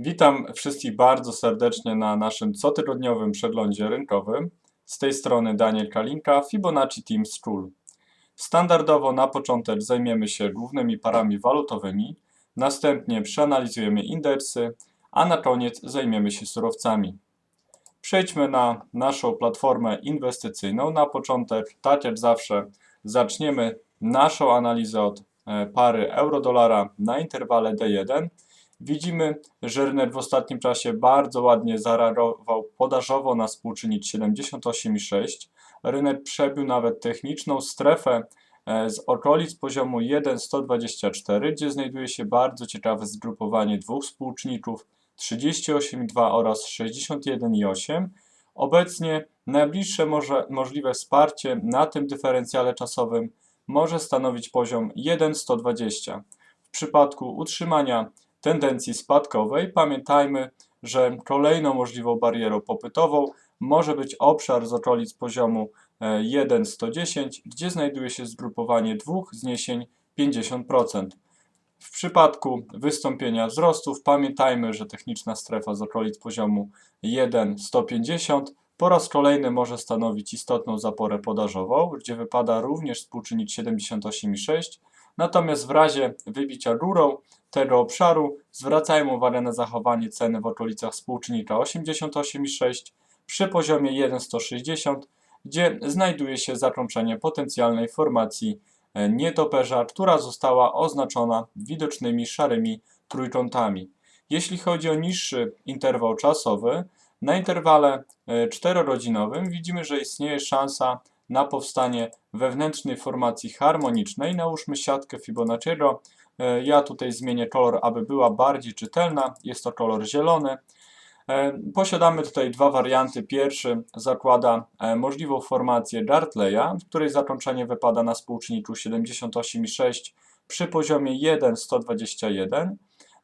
Witam wszystkich bardzo serdecznie na naszym cotygodniowym przeglądzie rynkowym. Z tej strony Daniel Kalinka, Fibonacci Team School. Standardowo na początek zajmiemy się głównymi parami walutowymi, następnie przeanalizujemy indeksy, a na koniec zajmiemy się surowcami. Przejdźmy na naszą platformę inwestycyjną. Na początek, tak jak zawsze, zaczniemy naszą analizę od e, pary euro-dolara na interwale D1. Widzimy, że rynek w ostatnim czasie bardzo ładnie zareagował podażowo na współczynnik 78,6. Rynek przebił nawet techniczną strefę e, z okolic poziomu 1,124, gdzie znajduje się bardzo ciekawe zgrupowanie dwóch współczynników 38,2 oraz 61,8. Obecnie najbliższe może, możliwe wsparcie na tym dyferencjale czasowym może stanowić poziom 1,120. W przypadku utrzymania tendencji spadkowej pamiętajmy, że kolejną możliwą barierą popytową może być obszar z okolic poziomu e, 1,110, gdzie znajduje się zgrupowanie dwóch zniesień 50%. W przypadku wystąpienia wzrostów pamiętajmy, że techniczna strefa z okolic poziomu 1,150 po raz kolejny może stanowić istotną zaporę podażową, gdzie wypada również współczynnik 78,6, natomiast w razie wybicia górą tego obszaru zwracajmy uwagę na zachowanie ceny w okolicach współczynnika 88,6 przy poziomie 1,160, gdzie znajduje się zakończenie potencjalnej formacji e, nietoperza, która została oznaczona widocznymi szarymi trójkątami. Jeśli chodzi o niższy interwał czasowy, na interwale e, czterorodzinowym widzimy, że istnieje szansa na powstanie wewnętrznej formacji harmonicznej. Nałóżmy siatkę Fibonacciego. E, Ja tutaj zmienię kolor, aby była bardziej czytelna. Jest to kolor zielony. E, Posiadamy tutaj dwa warianty. Pierwszy zakłada e, możliwą formację Dartleya, w której zakończenie wypada na współczynniku 78,6 przy poziomie 1,121.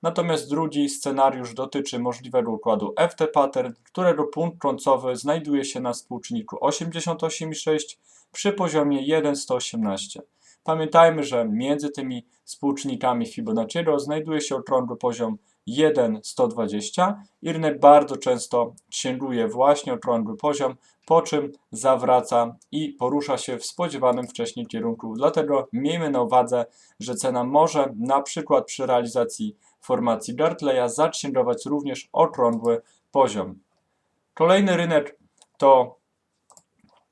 Natomiast drugi scenariusz dotyczy możliwego układu FT pattern, którego punkt końcowy znajduje się na współczynniku 88,6 przy poziomie 1,118. Pamiętajmy, że między tymi współczynnikami Fibonacciego znajduje się okrągły poziom 1,120 i rynek bardzo często sięguje właśnie okrągły poziom, po czym zawraca i porusza się w spodziewanym wcześniej kierunku. Dlatego miejmy na uwadze, że cena może na przykład przy realizacji formacji Gartleya zaksięgować również okrągły poziom. Kolejny rynek to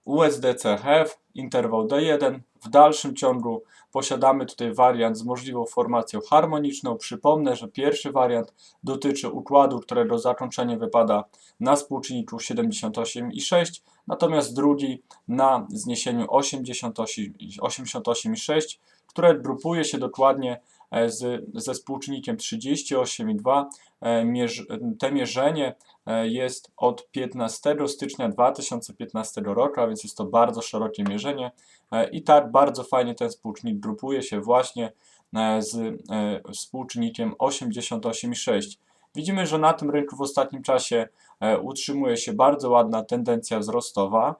USDCHF, interwał D1. W dalszym ciągu posiadamy tutaj wariant z możliwą formacją harmoniczną. Przypomnę, że pierwszy wariant dotyczy układu, którego zakończenie wypada na współczynniku 78,6, natomiast drugi na zniesieniu 88,6, 88,6, które grupuje się dokładnie z, ze współczynnikiem 38,2. E, te mierzenie e, jest od 15 stycznia 2015 roku, a więc jest to bardzo szerokie mierzenie E, i tak bardzo fajnie ten współczynnik grupuje się właśnie e, z e, współczynnikiem 88,6. Widzimy, że na tym rynku w ostatnim czasie utrzymuje się bardzo ładna tendencja wzrostowa.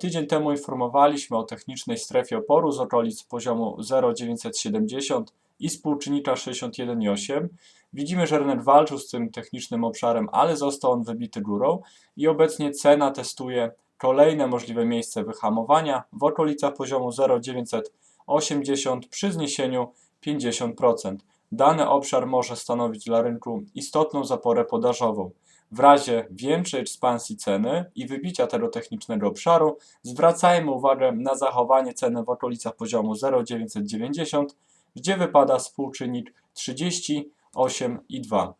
Tydzień temu informowaliśmy o technicznej strefie oporu z okolic poziomu 0,970 i współczynnika 61,8. Widzimy, że rynek walczył z tym technicznym obszarem, ale został on wybity górą i obecnie cena testuje kolejne możliwe miejsce wyhamowania w okolicach poziomu 0,980 przy zniesieniu 50%. Dany obszar może stanowić dla rynku istotną zaporę podażową. W razie większej ekspansji ceny i wybicia tego technicznego obszaru zwracajmy uwagę na zachowanie ceny w okolicach poziomu 0,990, gdzie wypada współczynnik 38,2.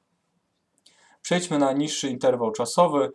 Przejdźmy na niższy interwał czasowy.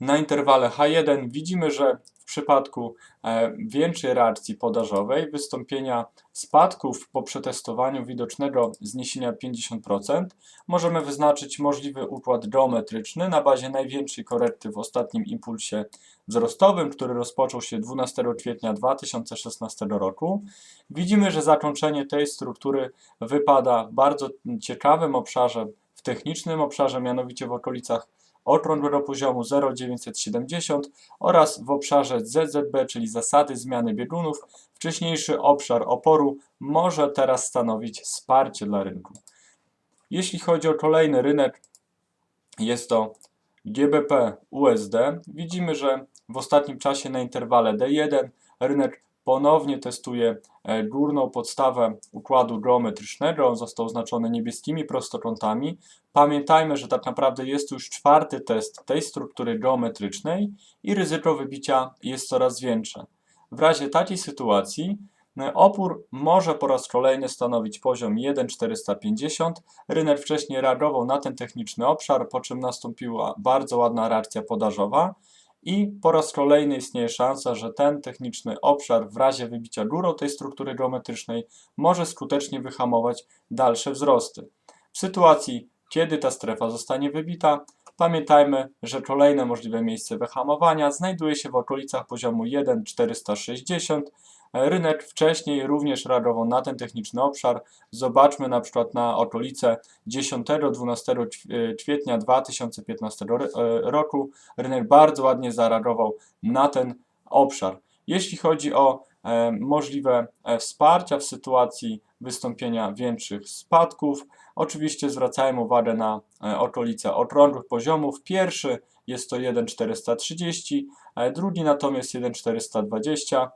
Na interwale H1 widzimy, że przypadku e, większej reakcji podażowej, wystąpienia spadków po przetestowaniu widocznego zniesienia 50%, możemy wyznaczyć możliwy układ geometryczny na bazie największej korekty w ostatnim impulsie wzrostowym, który rozpoczął się 12 kwietnia 2016 roku. Widzimy, że zakończenie tej struktury wypada w bardzo ciekawym obszarze, w technicznym obszarze, mianowicie w okolicach okrągłego poziomu 0,970 oraz w obszarze ZZB, czyli zasady zmiany biegunów, wcześniejszy obszar oporu może teraz stanowić wsparcie dla rynku. Jeśli chodzi o kolejny rynek, jest to GBP USD. Widzimy, że w ostatnim czasie na interwale D1 rynek ponownie testuje e, górną podstawę układu geometrycznego. On został oznaczony niebieskimi prostokątami. Pamiętajmy, że tak naprawdę jest już czwarty test tej struktury geometrycznej i ryzyko wybicia jest coraz większe. W razie takiej sytuacji e, opór może po raz kolejny stanowić poziom 1,450. Rynek wcześniej reagował na ten techniczny obszar, po czym nastąpiła bardzo ładna reakcja podażowa i po raz kolejny istnieje szansa, że ten techniczny obszar w razie wybicia górą tej struktury geometrycznej może skutecznie wyhamować dalsze wzrosty. W sytuacji, kiedy ta strefa zostanie wybita, pamiętajmy, że kolejne możliwe miejsce wyhamowania znajduje się w okolicach poziomu 1,460. Rynek wcześniej również reagował na ten techniczny obszar. Zobaczmy na przykład na okolice 10-12 kwietnia 2015 roku. Rynek bardzo ładnie zareagował na ten obszar. Jeśli chodzi o e, możliwe e, wsparcia w sytuacji wystąpienia większych spadków, oczywiście zwracałem uwagę na e, okolice okrągłych poziomów. Pierwszy jest to 1,430, drugi natomiast 1,420.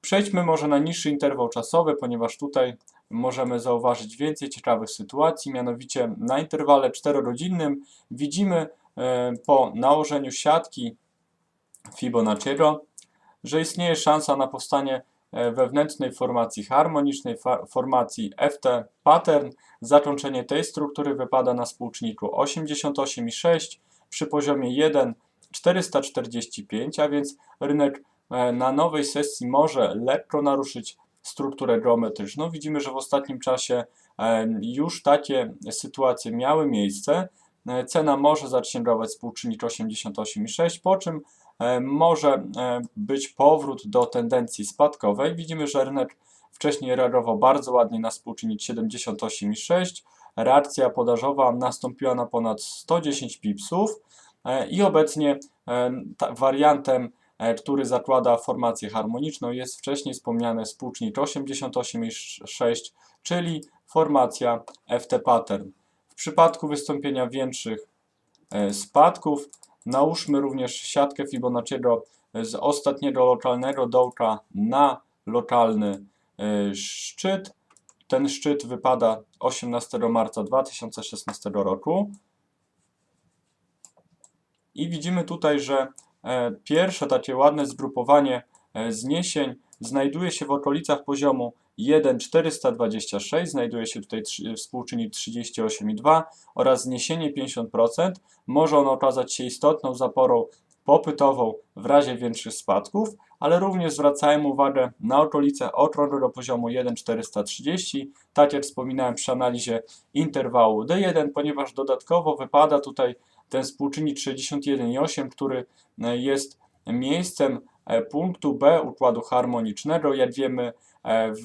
Przejdźmy może na niższy interwał czasowy, ponieważ tutaj możemy zauważyć więcej ciekawych sytuacji, mianowicie na interwale 4-godzinnym widzimy e, po nałożeniu siatki Fibonacciego, że istnieje szansa na powstanie e, wewnętrznej formacji harmonicznej, formacji FT pattern. Zakończenie tej struktury wypada na współczynniku 88,6 przy poziomie 1 445, a więc rynek na nowej sesji może lekko naruszyć strukturę geometryczną. Widzimy, że w ostatnim czasie e, już takie sytuacje miały miejsce. E, cena może zaksięgować współczynnik 88,6, po czym może być powrót do tendencji spadkowej. Widzimy, że rynek wcześniej reagował bardzo ładnie na współczynnik 78,6. Reakcja podażowa nastąpiła na ponad 110 pipsów i obecnie wariantem E, który zakłada formację harmoniczną, jest wcześniej wspomniany współczynnik 88,6, czyli formacja FT pattern. W przypadku wystąpienia większych e, spadków nałóżmy również siatkę Fibonacciego z ostatniego lokalnego dołka na lokalny e, szczyt. Ten szczyt wypada 18 marca 2016 roku. I widzimy tutaj, że E, pierwsze takie ładne zgrupowanie e, zniesień znajduje się w okolicach poziomu 1,426, znajduje się tutaj współczynnik 38,2 oraz zniesienie 50%. Może ono okazać się istotną zaporą popytową w razie większych spadków, ale również zwracałem uwagę na okolice okrągłego poziomu 1,430, tak jak wspominałem przy analizie interwału D1, ponieważ dodatkowo wypada tutaj ten współczynnik 61,8, który e, jest miejscem e, punktu B układu harmonicznego. Jak wiemy, e, w,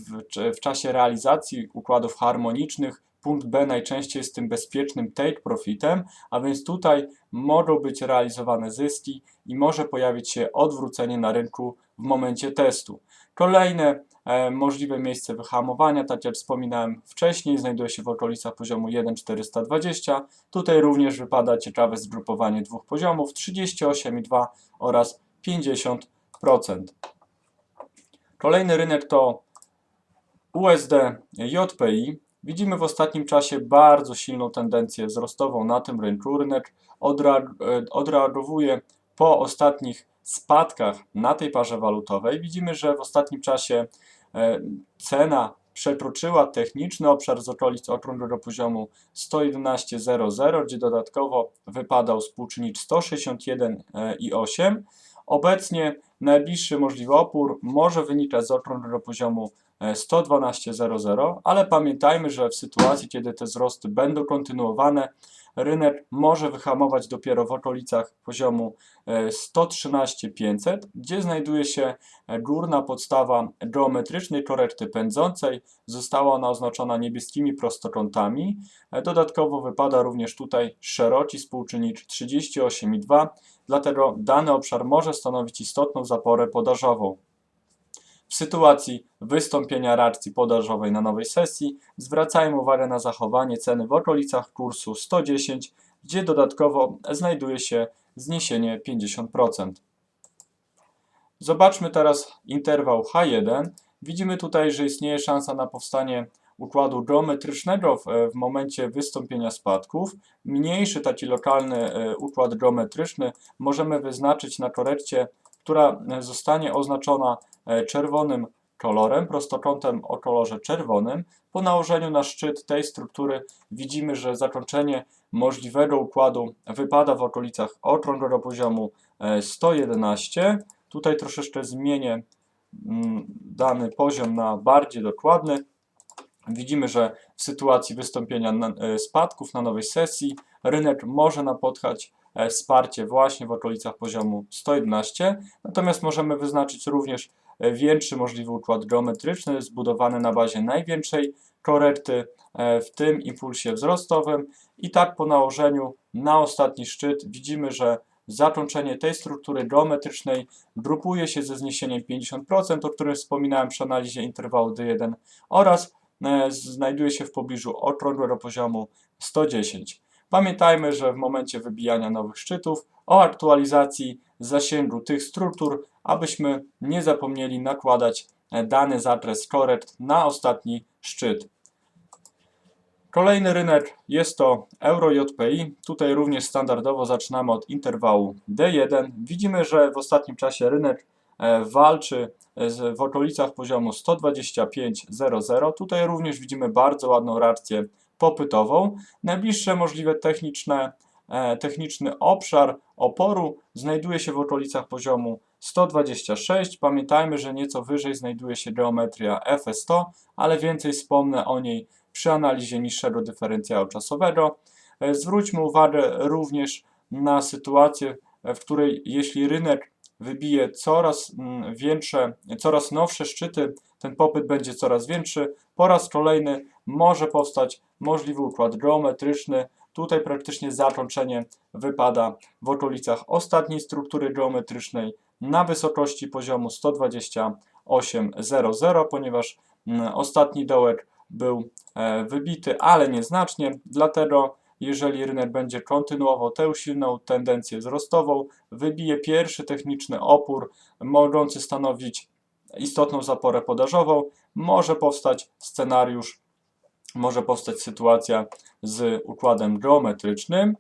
w czasie realizacji układów harmonicznych punkt B najczęściej jest tym bezpiecznym take profitem, a więc tutaj mogą być realizowane zyski i może pojawić się odwrócenie na rynku w momencie testu. Kolejne możliwe miejsce wyhamowania, tak jak wspominałem wcześniej, znajduje się w okolicach poziomu 1,420. Tutaj również wypada ciekawe zgrupowanie dwóch poziomów 38,2 oraz 50%. Kolejny rynek to USD JPI. Widzimy w ostatnim czasie bardzo silną tendencję wzrostową na tym rynku. Rynek e, odreagowuje po ostatnich spadkach na tej parze walutowej. Widzimy, że w ostatnim czasie e, cena przekroczyła techniczny obszar z okolic okrągłego poziomu 111,00, gdzie dodatkowo wypadał współczynnik 161,8. Obecnie najbliższy możliwy opór może wynikać z okrągłego poziomu 112,00, ale pamiętajmy, że w sytuacji, kiedy te wzrosty będą kontynuowane, rynek może wyhamować dopiero w okolicach poziomu 113,500, e, gdzie znajduje się e, górna podstawa geometrycznej korekty pędzącej. Została ona oznaczona niebieskimi prostokątami. E, dodatkowo wypada również tutaj szeroki współczynnik 38,2, dlatego dany obszar może stanowić istotną zaporę podażową. W sytuacji wystąpienia reakcji podażowej na nowej sesji zwracajmy uwagę na zachowanie ceny w okolicach kursu 110, gdzie dodatkowo znajduje się zniesienie 50%. Zobaczmy teraz interwał H1. Widzimy tutaj, że istnieje szansa na powstanie układu geometrycznego w, w momencie wystąpienia spadków. Mniejszy taki lokalny e, układ geometryczny możemy wyznaczyć na korekcie, która e, zostanie oznaczona czerwonym kolorem, prostokątem o kolorze czerwonym. Po nałożeniu na szczyt tej struktury widzimy, że zakończenie możliwego układu wypada w okolicach okrągłego poziomu e, 111. Tutaj troszeczkę zmienię mm, dany poziom na bardziej dokładny. Widzimy, że w sytuacji wystąpienia e, spadków na nowej sesji rynek może napotkać e, wsparcie właśnie w okolicach poziomu 111, natomiast możemy wyznaczyć również e, większy możliwy układ geometryczny zbudowany na bazie największej korekty e, w tym impulsie wzrostowym i tak po nałożeniu na ostatni szczyt widzimy, że zakończenie tej struktury geometrycznej grupuje się ze zniesieniem 50%, o którym wspominałem przy analizie interwału D1 oraz e, znajduje się w pobliżu okrągłego poziomu 110. Pamiętajmy, że w momencie wybijania nowych szczytów o aktualizacji zasięgu tych struktur, abyśmy nie zapomnieli nakładać e, dany zakres korekt na ostatni szczyt. Kolejny rynek jest to Euro JPI. Tutaj również standardowo zaczynamy od interwału D1. Widzimy, że w ostatnim czasie rynek e, walczy z, w okolicach poziomu 125.00. Tutaj również widzimy bardzo ładną reakcję popytową. Najbliższe możliwe techniczne, e, techniczny obszar oporu znajduje się w okolicach poziomu 126. Pamiętajmy, że nieco wyżej znajduje się geometria FS100, ale więcej wspomnę o niej przy analizie niższego dyferencjału czasowego. E, Zwróćmy uwagę również na sytuację, w której jeśli rynek wybije coraz mm, większe, coraz nowsze szczyty, ten popyt będzie coraz większy. Po raz kolejny może powstać możliwy układ geometryczny. Tutaj praktycznie zakończenie wypada w okolicach ostatniej struktury geometrycznej na wysokości poziomu 128,00, ponieważ mm, ostatni dołek był e, wybity, ale nieznacznie. Dlatego, jeżeli rynek będzie kontynuował tę silną tendencję wzrostową, wybije pierwszy techniczny opór, mogący stanowić istotną zaporę podażową, może powstać scenariusz, może powstać sytuacja z układem geometrycznym.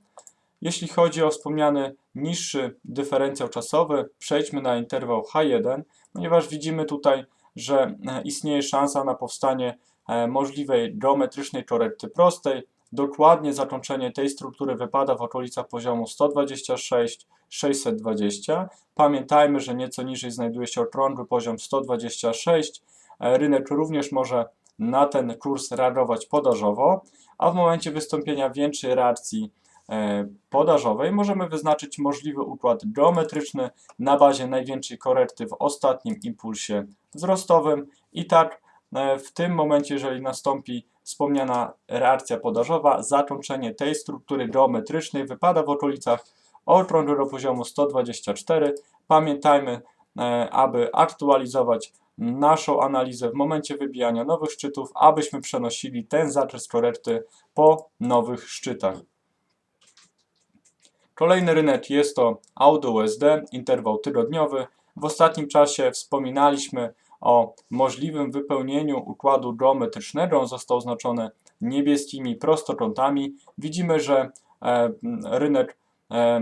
Jeśli chodzi o wspomniany niższy dyferencjał czasowy, przejdźmy na interwał H1, ponieważ widzimy tutaj, że istnieje szansa na powstanie e, możliwej geometrycznej korekty prostej. Dokładnie zakończenie tej struktury wypada w okolicach poziomu 126 620. Pamiętajmy, że nieco niżej znajduje się okrągły poziom 126. E, Rynek również może na ten kurs reagować podażowo, a w momencie wystąpienia większej reakcji e, podażowej możemy wyznaczyć możliwy układ geometryczny na bazie największej korekty w ostatnim impulsie wzrostowym i tak e, w tym momencie, jeżeli nastąpi wspomniana reakcja podażowa, zakończenie tej struktury geometrycznej wypada w okolicach okrągłego poziomu 124. Pamiętajmy, e, aby aktualizować naszą analizę w momencie wybijania nowych szczytów, abyśmy przenosili ten zakres korekty po nowych szczytach. Kolejny rynek jest to Auto USD, interwał tygodniowy. W ostatnim czasie wspominaliśmy o możliwym wypełnieniu układu geometrycznego. Został oznaczony niebieskimi prostokątami. Widzimy, że e, rynek e, e,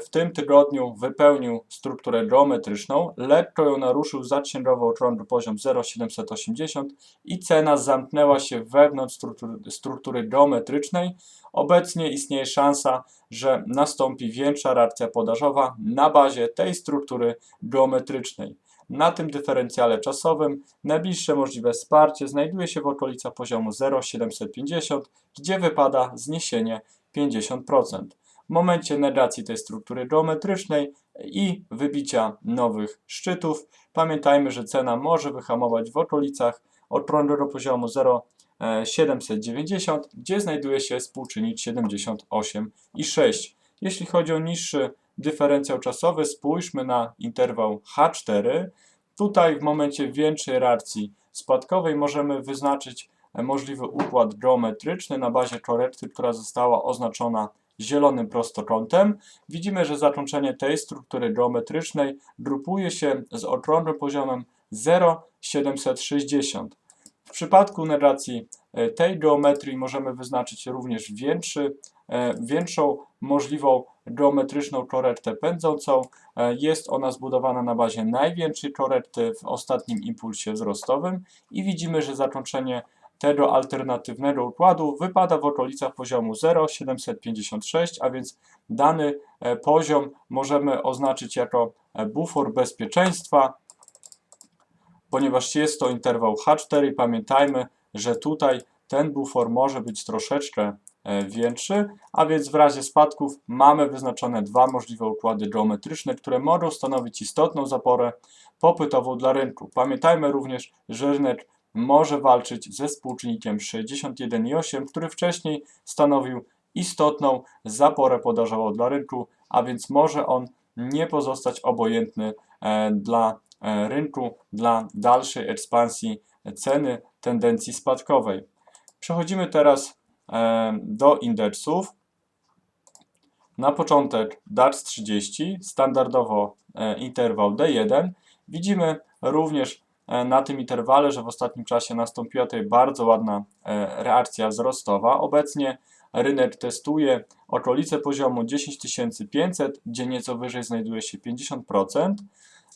w, w tym tygodniu wypełnił strukturę geometryczną, lekko ją naruszył, zaksięgował okrągły poziom 0,780 i cena zamknęła się wewnątrz struktury, struktury geometrycznej. Obecnie istnieje szansa, że nastąpi większa reakcja podażowa na bazie tej struktury geometrycznej. Na tym dyferencjale czasowym najbliższe możliwe wsparcie znajduje się w okolicach poziomu 0,750, gdzie wypada zniesienie 50%. W momencie negacji tej struktury geometrycznej i wybicia nowych szczytów, pamiętajmy, że cena może wyhamować w okolicach okrągłego poziomu 0,790, gdzie znajduje się współczynnik 78,6. Jeśli chodzi o niższy dyferencjał czasowy, spójrzmy na interwał H4. Tutaj w momencie większej reakcji spadkowej możemy wyznaczyć e, możliwy układ geometryczny na bazie korekty, która została oznaczona zielonym prostokątem. Widzimy, że zakończenie tej struktury geometrycznej grupuje się z okrągłym poziomem 0,760. W przypadku negacji e, tej geometrii możemy wyznaczyć również większy, większą możliwą geometryczną korektę pędzącą. E, Jest ona zbudowana na bazie największej korekty w ostatnim impulsie wzrostowym i widzimy, że zakończenie tego alternatywnego układu wypada w okolicach poziomu 0,756, a więc dany e, poziom możemy oznaczyć jako e, bufor bezpieczeństwa, ponieważ jest to interwał H4 i pamiętajmy, że tutaj ten bufor może być troszeczkę e, większy, a więc w razie spadków mamy wyznaczone dwa możliwe układy geometryczne, które mogą stanowić istotną zaporę popytową dla rynku. Pamiętajmy również, że rynek może walczyć ze współczynnikiem 61,8, który wcześniej stanowił istotną zaporę podażową dla rynku, a więc może on nie pozostać obojętny e, dla e, rynku, dla dalszej ekspansji ceny tendencji spadkowej. Przechodzimy teraz e, do indeksów. Na początek DAX 30, standardowo e, interwał D1. Widzimy również e, na tym interwale, że w ostatnim czasie nastąpiła tutaj bardzo ładna e, reakcja wzrostowa. Obecnie rynek testuje okolice poziomu 10500, gdzie nieco wyżej znajduje się 50%.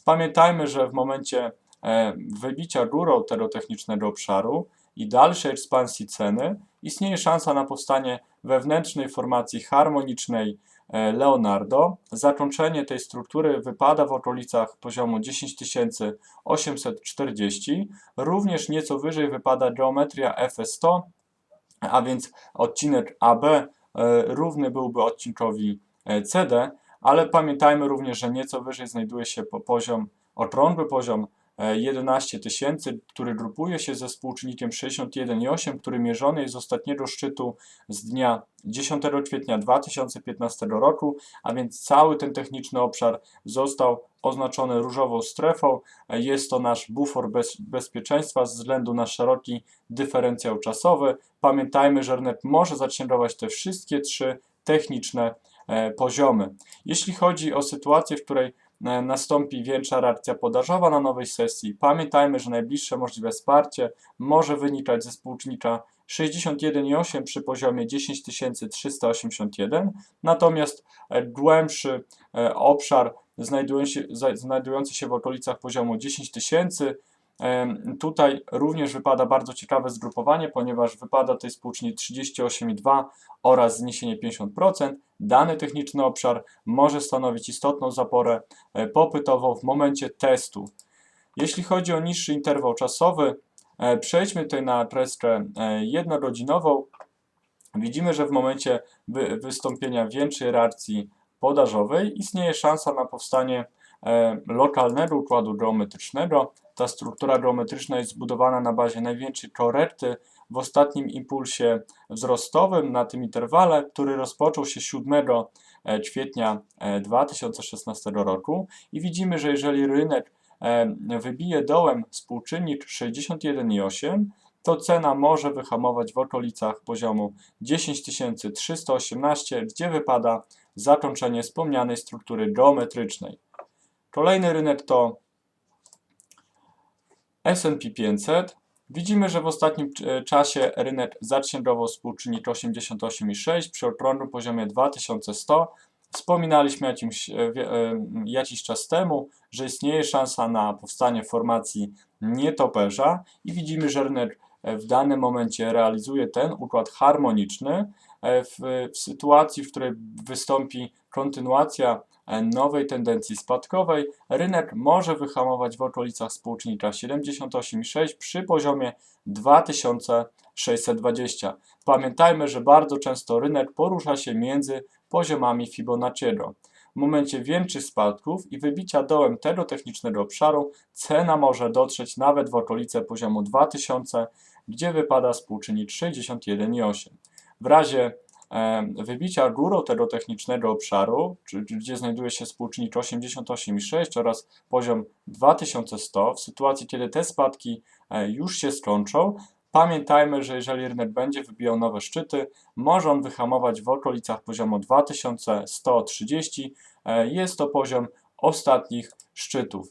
Pamiętajmy, że w momencie e, wybicia górą tego technicznego obszaru i dalszej ekspansji ceny istnieje szansa na powstanie wewnętrznej formacji harmonicznej e, Leonardo. Zakończenie tej struktury wypada w okolicach poziomu 10840. Również nieco wyżej wypada geometria FS100, a więc odcinek AB e, równy byłby odcinkowi e, CD, ale pamiętajmy również, że nieco wyżej znajduje się po- poziom, okrągły poziom 11 tysięcy, który grupuje się ze współczynnikiem 61,8, który mierzony jest z ostatniego szczytu z dnia 10 kwietnia 2015 roku, a więc cały ten techniczny obszar został oznaczony różową strefą. E, Jest to nasz bufor bez, bezpieczeństwa ze względu na szeroki dyferencjał czasowy. Pamiętajmy, że rynek może zaciągować te wszystkie trzy techniczne e, poziomy. Jeśli chodzi o sytuację, w której e, nastąpi większa reakcja podażowa na nowej sesji, pamiętajmy, że najbliższe możliwe wsparcie może wynikać ze współczynnika 61,8 przy poziomie 10381, natomiast e, głębszy e, obszar znajdujący się, w okolicach poziomu 10 tysięcy Tutaj również wypada bardzo ciekawe zgrupowanie, ponieważ wypada tutaj współczynnik 38,2 oraz zniesienie 50%. Dany techniczny obszar może stanowić istotną zaporę e, popytową w momencie testu. Jeśli chodzi o niższy interwał czasowy, e, przejdźmy tutaj na kreskę e, jednogodzinową. Widzimy, że w momencie wy, wystąpienia większej reakcji podażowej istnieje szansa na powstanie lokalnego układu geometrycznego. Ta struktura geometryczna jest zbudowana na bazie największej korekty w ostatnim impulsie wzrostowym na tym interwale, który rozpoczął się 7 e, kwietnia e, 2016 roku i widzimy, że jeżeli rynek e, wybije dołem współczynnik 61,8, to cena może wyhamować w okolicach poziomu 10318, gdzie wypada zakończenie wspomnianej struktury geometrycznej. Kolejny rynek to S&P 500. Widzimy, że w ostatnim e, czasie rynek zaksięgował współczynnik 88,6 przy okrągłym poziomie 2100. Wspominaliśmy jakimś, e, e, jakiś czas temu, że istnieje szansa na powstanie formacji nietoperza i widzimy, że rynek w danym momencie realizuje ten układ harmoniczny w, w sytuacji, w której wystąpi kontynuacja nowej tendencji spadkowej, rynek może wyhamować w okolicach współczynnika 78,6 przy poziomie 2620. Pamiętajmy, że bardzo często rynek porusza się między poziomami Fibonacciego. W momencie większych spadków i wybicia dołem tego technicznego obszaru cena może dotrzeć nawet w okolice poziomu 2000, gdzie wypada współczynnik 61,8. W razie wybicia górą tego technicznego obszaru, gdzie znajduje się współczynnik 88,6 oraz poziom 2100, w sytuacji kiedy te spadki e, już się skończą, pamiętajmy, że jeżeli rynek będzie wybijał nowe szczyty, może on wyhamować w okolicach poziomu 2130. E, Jest to poziom ostatnich szczytów.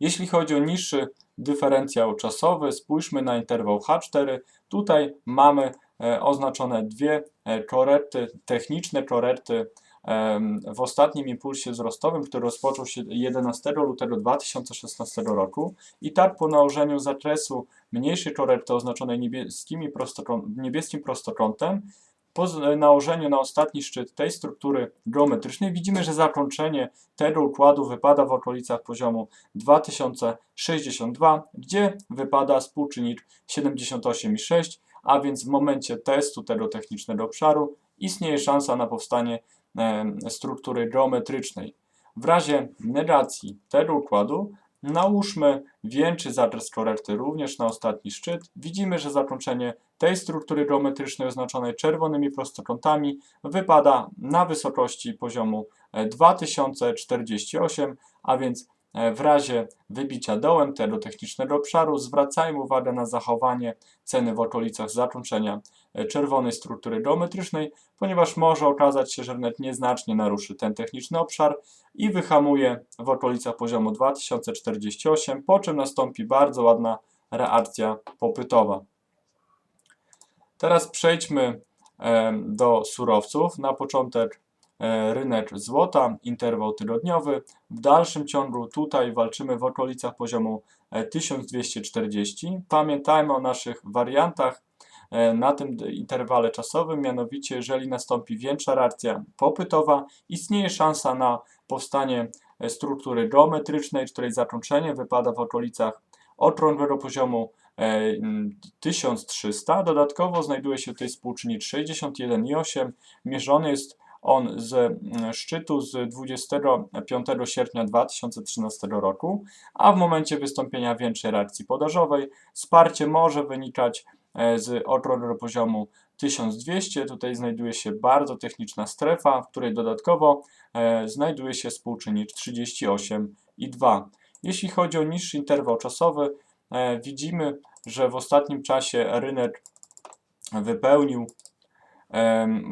Jeśli chodzi o niższy dyferencjał czasowy, spójrzmy na interwał H4. Tutaj mamy e, oznaczone dwie e, korekty, techniczne korekty em, w ostatnim impulsie wzrostowym, który rozpoczął się 11 lutego 2016 roku. I tak po nałożeniu zakresu mniejszej korekty oznaczonej prostokąt, niebieskim prostokątem po z- nałożeniu na ostatni szczyt tej struktury geometrycznej widzimy, że zakończenie tego układu wypada w okolicach poziomu 2062, gdzie wypada współczynnik 78,6, a więc w momencie testu tego technicznego obszaru istnieje szansa na powstanie em, struktury geometrycznej. W razie negacji tego układu nałóżmy większy zakres korekty również na ostatni szczyt. Widzimy, że zakończenie tej struktury geometrycznej oznaczonej czerwonymi prostokątami wypada na wysokości poziomu e, 2048, a więc e, w razie wybicia dołem tego technicznego obszaru zwracajmy uwagę na zachowanie ceny w okolicach zakończenia e, czerwonej struktury geometrycznej, ponieważ może okazać się, że rynek nieznacznie naruszy ten techniczny obszar i wyhamuje w okolicach poziomu 2048, po czym nastąpi bardzo ładna reakcja popytowa. Teraz przejdźmy em, do surowców. Na początek e, rynek złota, interwał tygodniowy. W dalszym ciągu tutaj walczymy w okolicach poziomu e, 1240. Pamiętajmy o naszych wariantach e, na tym interwale czasowym, mianowicie jeżeli nastąpi większa reakcja popytowa, istnieje szansa na powstanie e, struktury geometrycznej, której zakończenie wypada w okolicach okrągłego poziomu e, mm, 1300. Dodatkowo znajduje się tutaj współczynnik 61,8. Mierzony jest on z mm, szczytu z 25 sierpnia 2013 roku, a w momencie wystąpienia większej reakcji podażowej wsparcie może wynikać e, z okrągłego poziomu 1200. Tutaj znajduje się bardzo techniczna strefa, w której dodatkowo e, znajduje się współczynnik 38,2. Jeśli chodzi o niższy interwał czasowy, e, widzimy, że w ostatnim czasie rynek wypełnił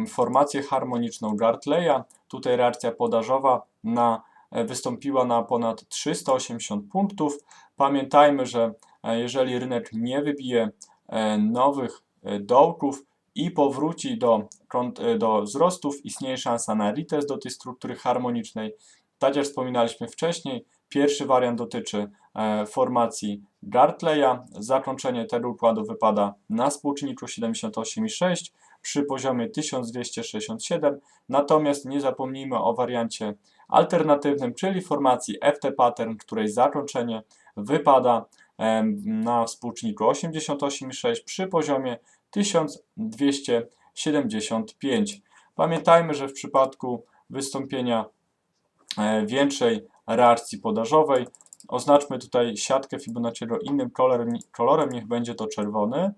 formację harmoniczną Gartleya. Tutaj reakcja podażowa na, e, wystąpiła na ponad 380 punktów. Pamiętajmy, że e, jeżeli rynek nie wybije e, nowych dołków i powróci do, do wzrostów, istnieje szansa na retest do tej struktury harmonicznej. Tak jak wspominaliśmy wcześniej, pierwszy wariant dotyczy formacji Gartleya. Zakończenie tego układu wypada na współczynniku 78,6 przy poziomie 1267. Natomiast nie zapomnijmy o wariancie alternatywnym, czyli formacji FT pattern, której zakończenie wypada na współczynniku 88,6 przy poziomie 1275. Pamiętajmy, że w przypadku wystąpienia e, większej reakcji podażowej oznaczmy tutaj siatkę Fibonacciego innym kolorem, kolorem, niech będzie to czerwony.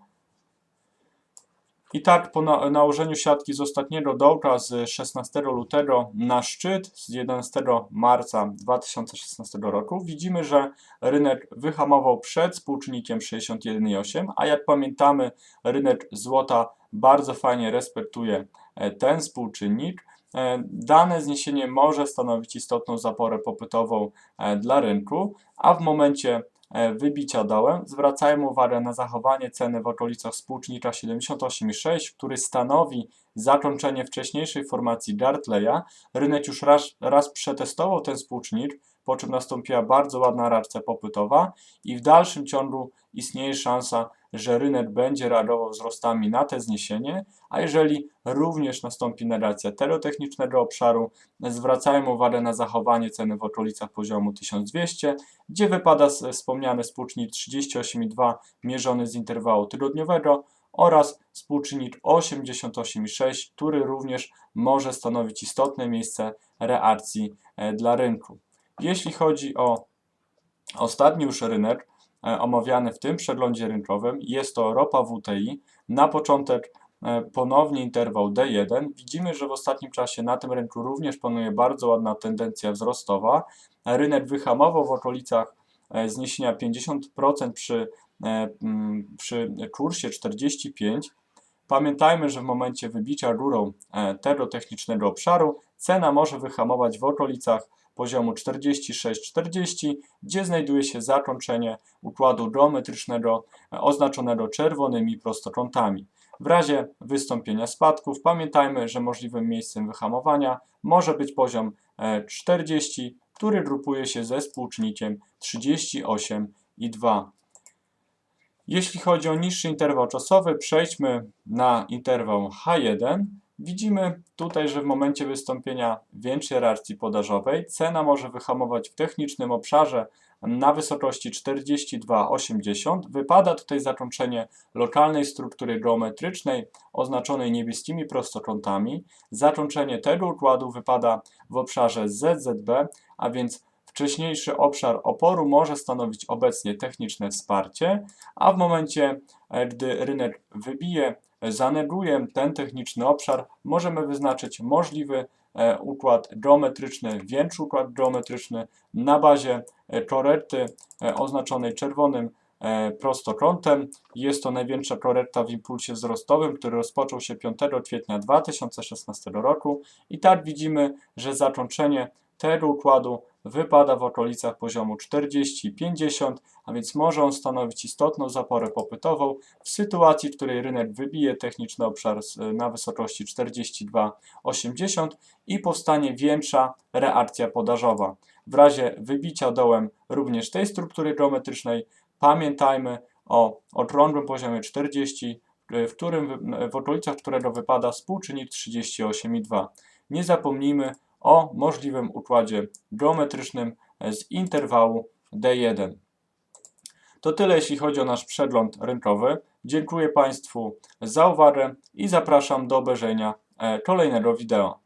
I tak po na, nałożeniu siatki z ostatniego dołka z 16 lutego na szczyt z 11 marca 2016 roku widzimy, że rynek wyhamował przed współczynnikiem 61,8, a jak pamiętamy rynek złota bardzo fajnie respektuje e, ten współczynnik. E, Dane zniesienie może stanowić istotną zaporę popytową e, dla rynku, a w momencie wybicia dołem zwracajmy uwagę na zachowanie ceny w okolicach współczynnika 78,6, który stanowi zakończenie wcześniejszej formacji Gartleya. Rynek już raz, raz przetestował ten współczynnik, po czym nastąpiła bardzo ładna reakcja popytowa i w dalszym ciągu istnieje szansa, że rynek będzie reagował wzrostami na te zniesienie, a jeżeli również nastąpi negacja tego technicznego obszaru, zwracajmy uwagę na zachowanie ceny w okolicach poziomu 1200, gdzie wypada wspomniany współczynnik 38,2 mierzony z interwału tygodniowego oraz współczynnik 88,6, który również może stanowić istotne miejsce reakcji e, dla rynku. Jeśli chodzi o ostatni już rynek omawiany w tym przeglądzie rynkowym, jest to ropa WTI. Na początek e, ponownie interwał D1. Widzimy, że w ostatnim czasie na tym rynku również panuje bardzo ładna tendencja wzrostowa. Rynek wyhamował w okolicach e, zniesienia 50% przy, e, mm, przy kursie 45. Pamiętajmy, że w momencie wybicia górą e, tego technicznego obszaru cena może wyhamować w okolicach poziomu 46-40, gdzie znajduje się zakończenie układu geometrycznego e, oznaczonego czerwonymi prostokątami. W razie wystąpienia spadków pamiętajmy, że możliwym miejscem wyhamowania może być poziom e, 40, który grupuje się ze współczynnikiem 38,2. Jeśli chodzi o niższy interwał czasowy, przejdźmy na interwał H1. Widzimy tutaj, że w momencie wystąpienia większej reakcji podażowej cena może wyhamować w technicznym obszarze na wysokości 42,80. Wypada tutaj zakończenie lokalnej struktury geometrycznej oznaczonej niebieskimi prostokątami. Zakończenie tego układu wypada w obszarze ZZB, a więc wcześniejszy obszar oporu może stanowić obecnie techniczne wsparcie, a w momencie, e, gdy rynek wybije, zaneguje ten techniczny obszar, możemy wyznaczyć możliwy e, układ geometryczny, większy układ geometryczny na bazie e, korekty e, oznaczonej czerwonym prostokątem. Jest to największa korekta w impulsie wzrostowym, który rozpoczął się 5 kwietnia 2016 roku i tak widzimy, że zakończenie tego układu wypada w okolicach poziomu 40-50, a więc może on stanowić istotną zaporę popytową w sytuacji, w której rynek wybije techniczny obszar na wysokości 42,80 i powstanie większa reakcja podażowa. W razie wybicia dołem również tej struktury geometrycznej pamiętajmy o okrągłym poziomie 40, w, którym, w okolicach którego wypada współczynnik 38,2. Nie zapomnijmy o możliwym układzie geometrycznym z interwału D1. To tyle jeśli chodzi o nasz przegląd rynkowy. Dziękuję Państwu za uwagę i zapraszam do obejrzenia e, kolejnego wideo.